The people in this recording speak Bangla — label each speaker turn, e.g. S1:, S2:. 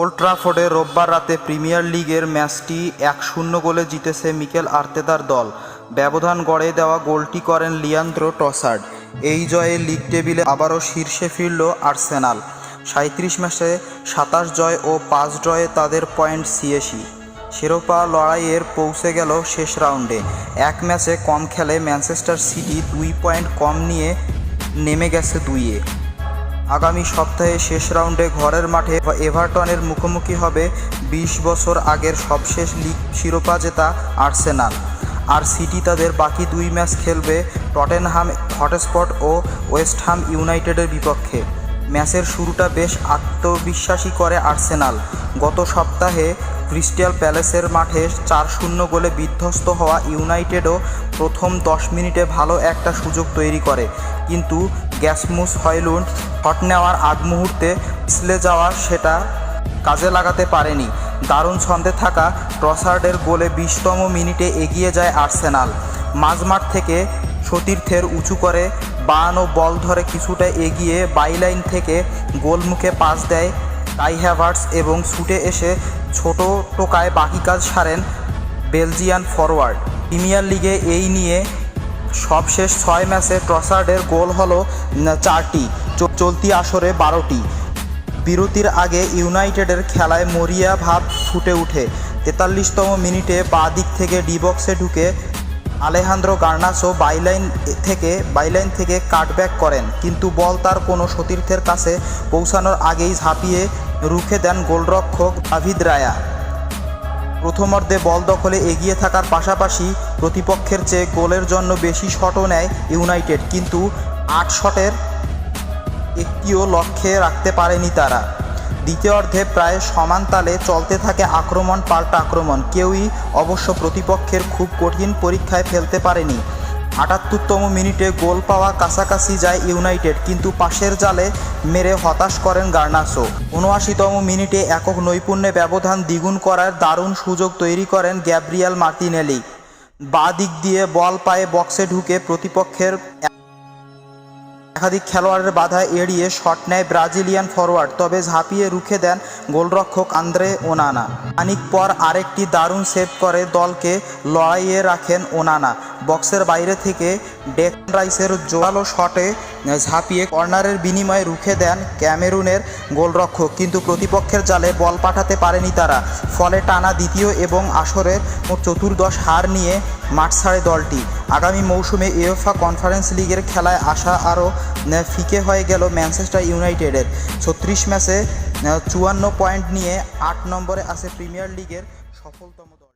S1: ওল্ড ট্রাফোর্ডে রোববার রাতে প্রিমিয়ার লিগের ম্যাচটি এক শূন্য গোলে জিতেছে মিকেল আর্তেতার দল। ব্যবধান গড়ে দেওয়া গোলটি করেন লিয়ান্দ্রো টসার্ড। এই জয়ে লিগ টেবিলে আবারও শীর্ষে ফিরল আর্সেনাল। সাঁত্রিশ ম্যাচে সাতাশ জয় ও পাঁচ ড্রয়ে তাদের পয়েন্ট ছিয়াশি। শিরোপা লড়াইয়ের পৌঁছে গেল শেষ রাউন্ডে। এক ম্যাচে কম খেলে ম্যানচেস্টার সিটি দুই পয়েন্ট কম নিয়ে নেমে গেছে দুইয়ে। আগামী সপ্তাহে শেষ রাউন্ডে ঘরের মাঠে এভারটনের মুখোমুখি হবে বিশ বছর আগের সবশেষ লিগ শিরোপা জেতা আর্সেনাল। আর সিটি তাদের বাকি দুই ম্যাচ খেলবে টটেনহাম হটস্পট ও ওয়েস্টহাম ইউনাইটেডের বিপক্ষে। ম্যাচের শুরুটা বেশ আত্মবিশ্বাসী করে আর্সেনাল। গত সপ্তাহে ক্রিস্টাল প্যালেসের মাঠে চার শূন্য গোলে বিধ্বস্ত হওয়া ইউনাইটেডও প্রথম দশ মিনিটে ভালো একটা সুযোগ তৈরি করে। কিন্তু গ্যাসমুস হয়লুন্ড হট নেওয়ার আগ মুহূর্তে পিছলে যাওয়া সেটা কাজে লাগাতে পারেনি। দারুণ ছন্দে থাকা ট্রসার্ডের গোলে বিশতম মিনিটে এগিয়ে যায় আর্সেনাল। মাঝমাঠ থেকে সতীর্থের উঁচু করে বান ও বল ধরে কিছুটা এগিয়ে বাইলাইন থেকে গোলমুখে পাস দেয় টাই হ্যাভার্টস এবং ছুটে এসে ছোট টোকায় বাকি কাজ সারেন বেলজিয়ান ফরওয়ার্ড প্রিমিয়ার লিগে এই নিয়ে সবশেষ ছয় ম্যাচে ট্রসার্ডের গোল হল চারটি চলতি আসরে বারোটি। বিরতির আগে ইউনাইটেডের খেলায় মরিয়া ভাব ফুটে ওঠে। তেতাল্লিশতম মিনিটে বাঁ দিক থেকে ডিবক্সে ঢুকে আলেহান্দ্রো গার্নাসো বাইলাইন থেকে বাইলাইন থেকে কাটব্যাক করেন। কিন্তু বল তার কোনো সতীর্থের কাছে পৌঁছানোর আগেই ঝাঁপিয়ে রুখে দেন গোলরক্ষক আভিদ রায়া। প্রথমার্ধে বল দখলে এগিয়ে থাকার পাশাপাশি প্রতিপক্ষের চেয়ে গোলের জন্য বেশি শটও নেয় ইউনাইটেড, কিন্তু আট শটের একটিও লক্ষ্যে রাখতে পারেনি তারা। দ্বিতীয়ার্ধে প্রায় সমান তালে চলতে থাকে আক্রমণ, পাল্টা আক্রমণ। কেউই অবশ্য প্রতিপক্ষের খুব কঠিন পরীক্ষায় ফেলতে পারেনি। আটাত্তরতম মিনিটে গোল পাওয়া কাছাকাছি যায় ইউনাইটেড, কিন্তু পাশের জালে মেরে হতাশ করেন গার্নাসো। উনআশিতম মিনিটে একক নৈপুণ্যে ব্যবধান দ্বিগুণ করার দারুণ সুযোগ তৈরি করেন গ্যাব্রিয়াল মার্তিনেলি। বাঁ দিক দিয়ে বল পায়ে বক্সে ঢুকে প্রতিপক্ষের একাধিক খেলোয়াড়ের বাধা এড়িয়ে শট নেয় ব্রাজিলিয়ান ফরওয়ার্ড তবে ঝাঁপিয়ে রুখে দেন গোলরক্ষক আন্দ্রে ওনানা। খানিক পর আরেকটি দারুণ সেভ করে দলকে লড়াইয়ে রাখেন ওনানা। বক্সের বাইরে থেকে ডেক রাইসের জোরালো শটে ঝাঁপিয়ে কর্নারের বিনিময়ে রুখে দেন ক্যামেরুনের গোলরক্ষক, কিন্তু প্রতিপক্ষের জালে বল পাঠাতে পারেনি তারা। ফলে টানা দ্বিতীয় এবং আসরের চতুর্দশ হার নিয়ে মাঠ ছাড়ে দলটি। আগামী মৌসুমে ইউএফা কনফারেন্স লিগের খেলায় আসা আরও ফিকে হয়ে গেল ম্যানচেস্টার ইউনাইটেডের। ছত্রিশ ম্যাচে চুয়ান্ন পয়েন্ট নিয়ে আট নম্বরে আছে প্রিমিয়ার লিগের সফলতম